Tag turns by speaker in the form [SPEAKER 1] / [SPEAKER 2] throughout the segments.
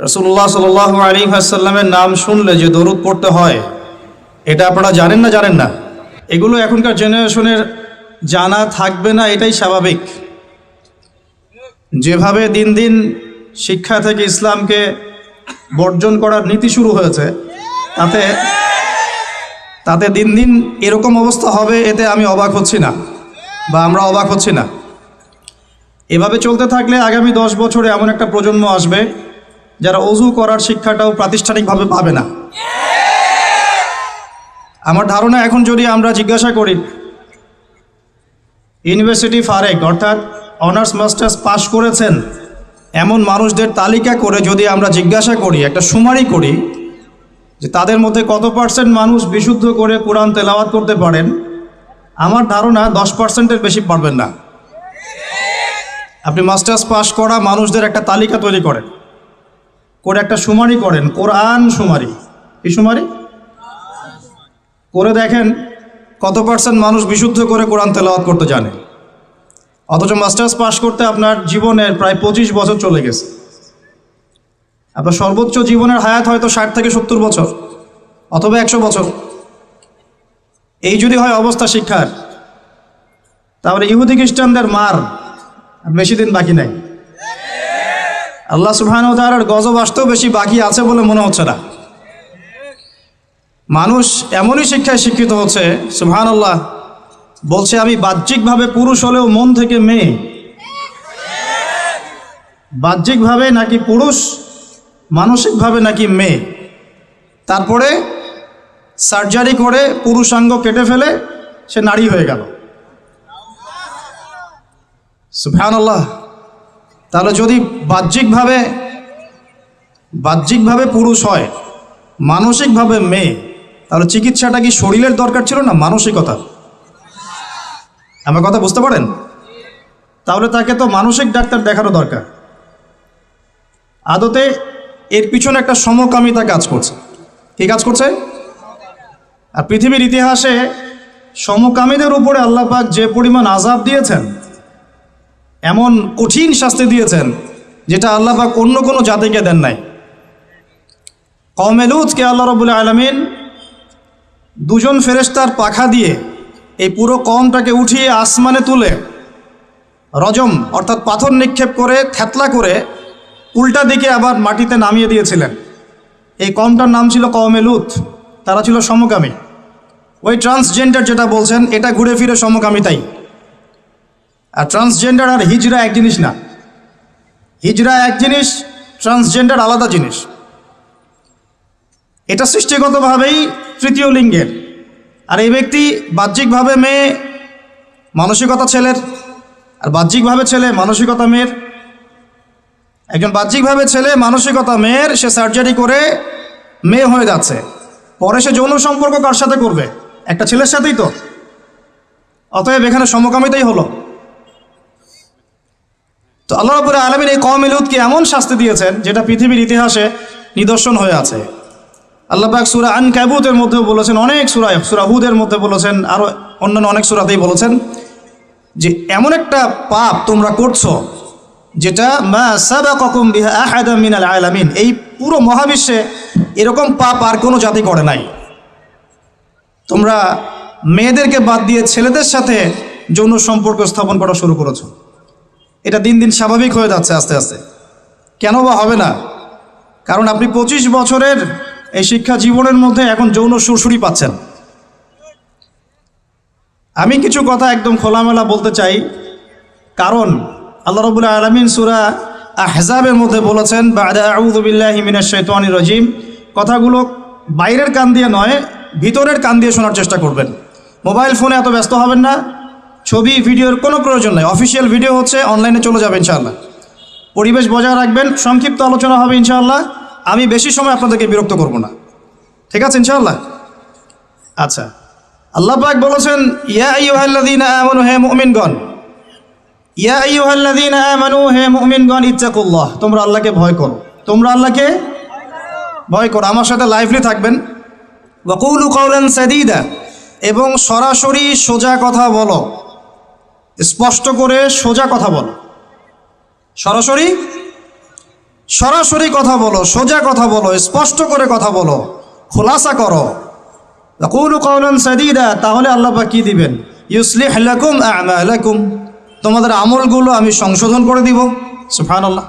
[SPEAKER 1] রসুল্লাহ সাল আলী আসাল্লামের নাম শুনলে যে দরুদ পড়তে হয়, এটা আপনারা জানেন না জানেন না? এগুলো এখনকার জেনারেশনের জানা থাকবে না, এটাই স্বাভাবিক। যেভাবে দিন দিন শিক্ষা থেকে ইসলামকে বর্জন করার নীতি শুরু হয়েছে, তাতে তাতে দিন দিন এরকম অবস্থা হবে, এতে আমি অবাক হচ্ছি না, বা আমরা অবাক হচ্ছি না। এভাবে চলতে থাকলে আগামী দশ বছরে এমন একটা প্রজন্ম আসবে যারা অজু করার শিক্ষাটাও প্রাতিষ্ঠানিকভাবে পাবে না। আমার ধারণা এখন যদি আমরা জিজ্ঞাসা করি ইউনিভার্সিটি ফারেক অর্থাৎ অনার্স মাস্টার্স পাশ করেছেন এমন মানুষদের তালিকা করে যদি আমরা জিজ্ঞাসা করি, একটা সুমারি করি, যে তাদের মধ্যে কত পার্সেন্ট মানুষ বিশুদ্ধ করে কোরআন তেলাওয়াত করতে পারেন, আমার ধারণা দশ পার্সেন্টের বেশি পারবেন না। আপনি মাস্টার্স পাশ করা মানুষদের একটা তালিকা তৈরি করেন। করে একটা সুমারি করেন, কোরআন সুমারি। কি সুমারি? করে দেখেন কত পার্সেন্ট মানুষ বিশুদ্ধ করে কোরআন তেলাওয়াত করতে জানে। অথচ মাস্টার্স পাশ করতে আপনার জীবনের প্রায় পঁচিশ বছর চলে গেছে। আপনার সর্বোচ্চ জীবনের হায়াত হয়তো ষাট থেকে সত্তর বছর, অথবা একশো বছর। এই যদি হয় অবস্থা শিক্ষার, তাহলে ইহুদি খ্রিস্টানদের মার বেশি দিন বাকি নাই। আল্লাহ সুবহান তার গজব আসতেও বেশি বাকি আছে বলে মনে হচ্ছে না। মানুষ এমনই শিক্ষায় শিক্ষিত হচ্ছে সুবহান আল্লাহ বলছে আমি বাহ্যিকভাবে পুরুষ হলেও মন থেকে মেয়ে। বাহ্যিকভাবে নাকি পুরুষ, মানসিকভাবে নাকি মেয়ে। তারপরে সার্জারি করে পুরুষাঙ্গ কেটে ফেলে সে নারী হয়ে গেল। সুফহান আল্লাহ তাহলে যদি বাহ্যিকভাবে বাহ্যিকভাবে পুরুষ হয়, মানসিকভাবে মেয়ে, তাহলে চিকিৎসাটা কি শরীরের দরকার ছিল না মানসিকতা আমার কথা বুঝতে পারেন? তাহলে তাকে তো মানসিক ডাক্তার দেখানো দরকার। আদতে এর পিছনে একটা সমকামিতা কাজ করছে। কি কাজ করছে? আর পৃথিবীর ইতিহাসে সমকামীদের উপরে আল্লাহ পাক যে পরিমাণ আজাব দিয়েছেন এমন কঠিন শাস্তি দিয়েছেন যেটা আল্লাহ পাক অন্য কোনো জাতিকে দেন নাই। কমেলুদকে আল্লাহ রবুল্লা আলমিন দুজন ফেরেস্তার পাখা দিয়ে এই পুরো কমটাকে উঠিয়ে আসমানে তুলে রজম অর্থাৎ পাথর নিক্ষেপ করে থ্যাতলা করে উল্টা দিকে আবার মাটিতে নামিয়ে দিয়েছিলেন। এই কমটার নাম ছিল কমেলুত তারা ছিল সমকামী। ওই ট্রান্সজেন্ডার যেটা বলছেন, এটা ঘুরে ফিরে সমকামিতাই। আর ট্রান্সজেন্ডার আর হিজরা এক জিনিস না। হিজরা এক জিনিস ট্রান্সজেন্ডার আলাদা জিনিস। এটা সৃষ্টিগতভাবেই তৃতীয় লিঙ্গের। আর এই ব্যক্তি বাহ্যিকভাবে মেয়ে, মানসিকতা ছেলের। আর বাহ্যিকভাবে ছেলে, মানসিকতা মেয়ের। একজন বাহ্যিকভাবে ছেলে, মানসিকতা মেয়ের, সে সার্জারি করে মেয়ে হয়ে যাচ্ছে। পরে সে যৌন সম্পর্ক কার সাথে করবে? একটা ছেলের সাথেই তো। অতএব এখানে সমকামিতাই হলো। তো আল্লাহ রবুল্লাহ আলমিন এই কমিলুদকে এমন শাস্তি দিয়েছেন যেটা পৃথিবীর ইতিহাসে নিদর্শন হয়ে আছে। আল্লাহ পাক সুরা আন ক্যাবুতের মধ্যেও বলেছেন, অনেক সুরায় সুরাহুদের মধ্যে বলেছেন আরও অন্যান্য অনেক সুরাতেই বলেছেন যে এমন একটা পাপ তোমরা করছ যেটা মা সাবাকুম বিহা আহাদা মিনাল আলামিন। এই পুরো মহাবিশ্বে এরকম পাপ আর কোনো জাতি করে নাই। তোমরা মেয়েদেরকে বাদ দিয়ে ছেলেদের সাথে যৌন সম্পর্ক স্থাপন করা শুরু করেছ। এটা দিন দিন স্বাভাবিক হয়ে যাচ্ছে আস্তে আস্তে। কেন বা হবে না? কারণ আপনি পঁচিশ বছরের এই শিক্ষা জীবনের মধ্যে এখন যৌন সুরসুরি পাচ্ছেন। আমি কিছু কথা একদম খোলামেলা বলতে চাই। কারণ আল্লাহ রবুল্লাহ আলমিন সুরা আহজাবের মধ্যে বলেছেন বাউদুবিল্লাহিমিনাশানি রজিম। কথাগুলো বাইরের কান দিয়ে নয়, ভিতরের কান দিয়ে শোনার চেষ্টা করবেন। মোবাইল ফোনে এত ব্যস্ত হবেন না। ছবি, ভিডিওর কোনো প্রয়োজন নেই। অফিসিয়াল ভিডিও হচ্ছে অনলাইনে চলে যাবে ইনশাআল্লাহ। পরিবেশ বজায় রাখবেন, সংক্ষিপ্ত আলোচনা হবে ইনশাআল্লাহ। আমি বেশি সময় আপনাদেরকে বিরক্ত করব না। ঠিক আছে ইনশাআল্লাহ? আচ্ছা। আল্লাহ পাক বলেছেন, ইয়া আইয়ুহাল্লাযীনা আমানু, হে মুমিনগণ! ইয়া আইয়ুহাল্লাযীনা আমানু, হে মুমিনগণ, ইত্তাকুল্লাহ! তোমরা আল্লাহকে ভয় করো। তোমরা আল্লাহকে ভয় করো। আমার সাথে লাইভলি থাকবেন। ওয়াকুলু কাওলান সাদীদা এবং সরাসরি সোজা কথা বলো। স্পষ্ট করে সোজা কথা বলো। সরাসরি? সরাসরি কথা বলো, সোজা কথা বলো, স্পষ্ট করে কথা বলো, খোলাসা করো। সাদিদা, তাহলে আল্লাহ পাক কি দিবেন? ইউসলিহ লাকুম আমালাকুম। তোমাদের আমলগুলো আমি সংশোধন করে দিব। সুবহানাল্লাহ।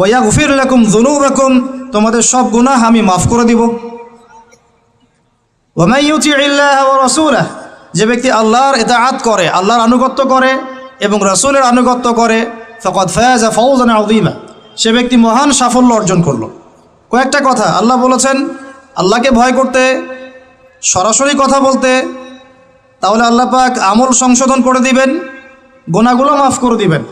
[SPEAKER 1] ওয়া গফির লাকুম যুনুবাকুম, তোমাদের সব গুনাহ আমি মাফ করে দিব। ওমাই ইউতিইল্লাহ ওয়া রাসূলাহ। যে ব্যক্তি আল্লাহর ইতাআত করে, আল্লাহর আনুগত্য করে এবং রাসূলের আনুগত্য করে, ফাকাদ ফাযা ফাওজান আযীমা। সে ব্যক্তি মহান সাফল্য অর্জন করল। কয়েকটা কথা। আল্লাহ বলেছেন, আল্লাহকে ভয় করতে, সরাসরি কথা বলতে, তাহলে আল্লাহ পাক আমল সংশোধন করে দিবেন গোনাগুলো মাফ করে দিবেন।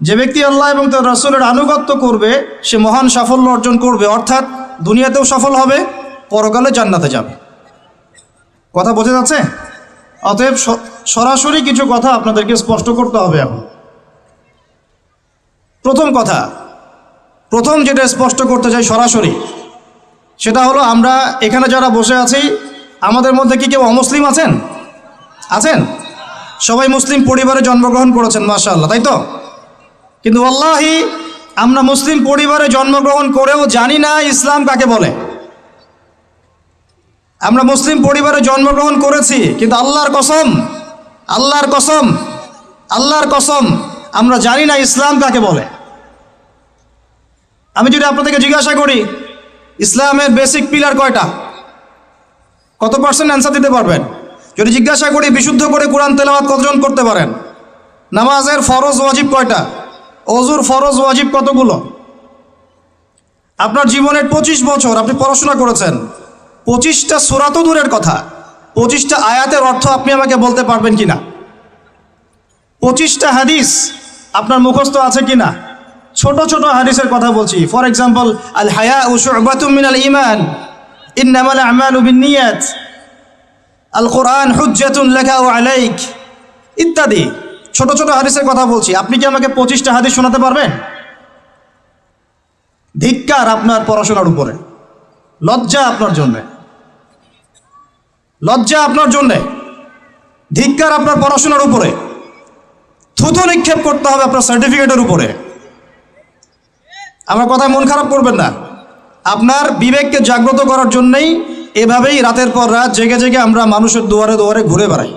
[SPEAKER 1] যে ব্যক্তি আল্লাহ এবং তার রাসূলের আনুগত্য করবে, সে মহান সাফল্য অর্জন করবে। অর্থাৎ দুনিয়াতেও সফল হবে, পরকালে জান্নাতে যাবে। কথা বোঝা যাচ্ছে? অতএব সরাসরি কিছু কথা আপনাদেরকে স্পষ্ট করতে হবে এখন। প্রথম কথা, প্রথম যেটা স্পষ্ট করতে চাই সরাসরি, সেটা হলো আমরা এখানে যারা বসে আছি, আমাদের মধ্যে কি কেউ অমুসলিম আছেন? আছেন? সবাই মুসলিম পরিবারে জন্মগ্রহণ করেছেন, মাশাআল্লাহ, তাই তো? কিন্তু আল্লাহি আমরা মুসলিম পরিবারে জন্মগ্রহণ করেও জানি না ইসলাম কাকে বলে। আমরা মুসলিম পরিবারে জন্মগ্রহণ করেছি, কিন্তু আল্লাহর কসম আল্লাহর কসম আল্লাহর কসম, আমরা জানি না ইসলাম কাকে বলে। আমি যদি আপনাদেরকে জিজ্ঞাসা করি, ইসলামের বেসিক পিলার কয়টা? কত পার্সেন্ট অ্যান্সার দিতে পারবেন? যদি জিজ্ঞাসা করি, বিশুদ্ধ করে কোরআন তেলাওয়াত কতজন করতে পারেন? নামাজের ফরজ ওয়াজিব কয়টা? অজুর ফরজ ওয়াজিব কতগুলো? আপনার জীবনের পঁচিশ বছর আপনি পড়াশোনা করেছেন পঁচিশটা সুরা তো দূরের কথা। পঁচিশটা আয়াতের অর্থ আপনি আমাকে বলতে পারবেন কি না পঁচিশটা হাদিস আপনার মুখস্থ আছে কি না ছোট ছোট হাদিসের কথা বলছি। ফর এক্সাম্পল আল হায়া ও শুবাতুম মিনাল ইমান ইন্নামাল আমালু বিন্নিয়াত। আল কোরআন হুজ্জাতুন লেখা ও আলাইক। ইত্যাদি। ছোট ছোট হাদিসের কথা বলছি। আপনি কি আমাকে পঁচিশটা হাদিস শোনাতে পারবেন? ধিক্কার আপনার পড়াশোনার উপরে। লজ্জা আপনার জন্যে। লজ্জা আপনার জন্যে। ধিক্কার আপনার পড়াশোনার উপরে। থুতু নিক্ষেপ করতে হবে আপনার সার্টিফিকেটের উপরে। আমার কথায় মন খারাপ করবেন না। আপনার বিবেককে জাগ্রত করার জন্যই এভাবেই রাতের পর রাত জেগে জেগে আমরা মানুষের দুয়ারে দুয়ারে ঘুরে বেড়াই।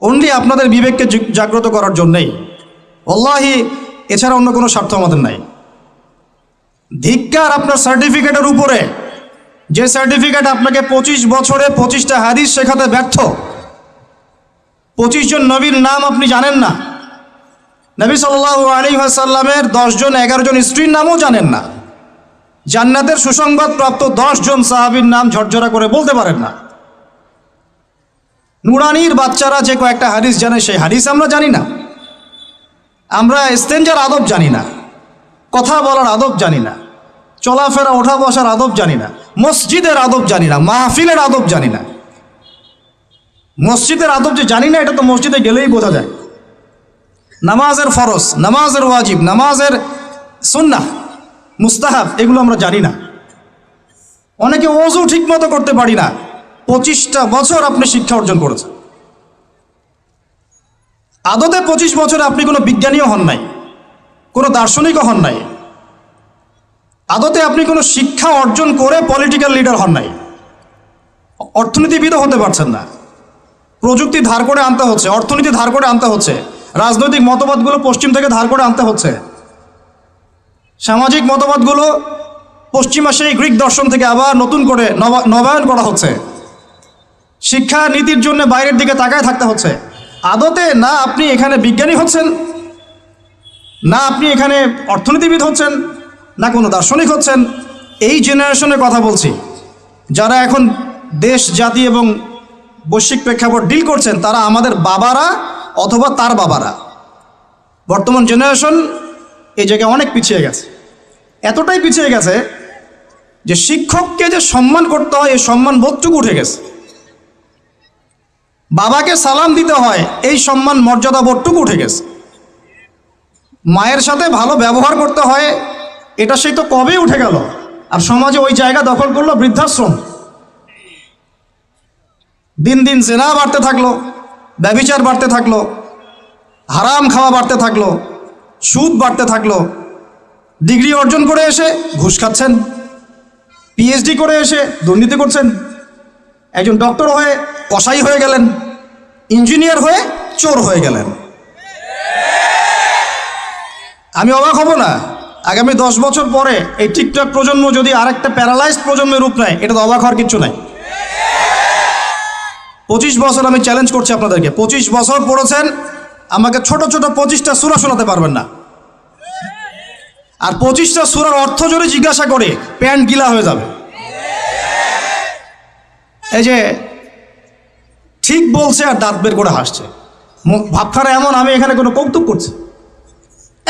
[SPEAKER 1] অনলি আপনাদের বিবেককে জাগ্রত করার জন্যই। অল্লাহি এছাড়া অন্য কোনো স্বার্থ আমাদের নাই। ধিক্কার আপনার সার্টিফিকেটের উপরে। যে সার্টিফিকেট আপনাকে পঁচিশ বছরে পঁচিশটা হাদিস শেখাতে ব্যর্থ। পঁচিশ জন নবীর নাম আপনি জানেন না। নবী সাল্লাহ আলী দশজন এগারো জন স্ত্রীর নামও জানেন না। জান্নাতের সুসংবাদ প্রাপ্ত জন সাহাবীর নাম ঝরঝরা করে বলতে পারেন না। নুরানির বাচ্চারা যে কয়েকটা হাদিস জানে, সেই হাদিস আমরা জানি না। আমরা স্টেঞ্জার আদব জানি না। কথা বলার আদব জানি না। চলাফেরা ওঠা বসার আদব জানি না। মসজিদের আদব জানি না, মাহফিলের আদব জানি না। মসজিদের আদব যে জানি না, এটা তো মসজিদে গেলেই বোঝা যায়। নামাজের ফরজ, নামাজের ওয়াজিব, নামাজের সুন্নাহ, মুস্তাহাব, এগুলো আমরা জানি না। অনেকে ওজু ঠিকমতো করতে পারি না। পঁচিশটা বছর আপনি শিক্ষা অর্জন করেছেন। আদতে পঁচিশ বছরে আপনি কোনো বিজ্ঞানীও হন নাই, কোনো দার্শনিকও হন নাই। আদতে আপনি কোনো শিক্ষা অর্জন করে পলিটিক্যাল লিডার হন নাই। অর্থনীতিবিদও হতে পারছেন না। প্রযুক্তি ধার করে আনতে হচ্ছে, অর্থনীতি ধার করে আনতে হচ্ছে, রাজনৈতিক মতবাদগুলো পশ্চিম থেকে ধার করে আনতে হচ্ছে। সামাজিক মতবাদগুলো পশ্চিমা সেই গ্রিক দর্শন থেকে আবার নতুন করে নবা- নবায়ন করা হচ্ছে। শিক্ষা নীতির জন্য বাইরের দিকে তাকায় থাকতে হচ্ছে। আদতে না আপনি এখানে বিজ্ঞানী হচ্ছেন, না আপনি এখানে অর্থনীতিবিদ হচ্ছেন না কোনো দার্শনিক হচ্ছেন, এই জেনারেশনের কথা বলছি। যারা এখন দেশ, জাতি এবং বৈশ্বিক প্রেক্ষাপট ডিল করছেন, তারা আমাদের বাবারা অথবা তার বাবারা। বর্তমান জেনারেশন এই জায়গায় অনেক পিছিয়ে গেছে। এতটাই পিছিয়ে গেছে যে শিক্ষককে যে সম্মান করতে হয়, এই সম্মান বোধটুকু উঠে গেছে। বাবাকে সালাম দিতে হয়, এই সম্মান মর্যাদা বোধটুকু উঠে গেছে। মায়ের সাথে ভালো ব্যবহার করতে হয় এটা সেই তো কবেই উঠে গেল। আর সমাজে ওই জায়গা দখল করল বৃদ্ধাশ্রম। দিন দিন জেনা বাড়তে থাকল, ব্যবিচার বাড়তে থাকল, হারাম খাওয়া বাড়তে থাকল, সুদ বাড়তে থাকল। ডিগ্রি অর্জন করে এসে ঘুষ খাচ্ছেন পিএইচডি করে এসে দুর্নীতি করছেন। একজন ডক্টর হয়ে কসাই হয়ে গেলেন, ইঞ্জিনিয়ার হয়ে চোর হয়ে গেলেন। আমি অবাক হব না। আগামী দশ বছর পরে এই টিকটক প্রজন্ম যদি আরেকটা প্যারালাইজড প্রজন্মের রূপ নেয়, এটা তো অবাক হওয়ার কিছু নাই। পঁচিশ বছর আমি চ্যালেঞ্জ করছি আপনাদেরকে। পঁচিশ বছর পড়েছেন, আমাকে ছোট ছোট পঁচিশটা সুরা শোনাতে পারবেন না। আর পঁচিশটা সুরার অর্থ যদি জিজ্ঞাসা করে, প্যান্ট গিলা হয়ে যাবে। এই যে, ঠিক বলছে আর দাঁত বের করে হাসছে। ভাবখানা এমন, আমি এখানে কোনো কৌতুক করছি।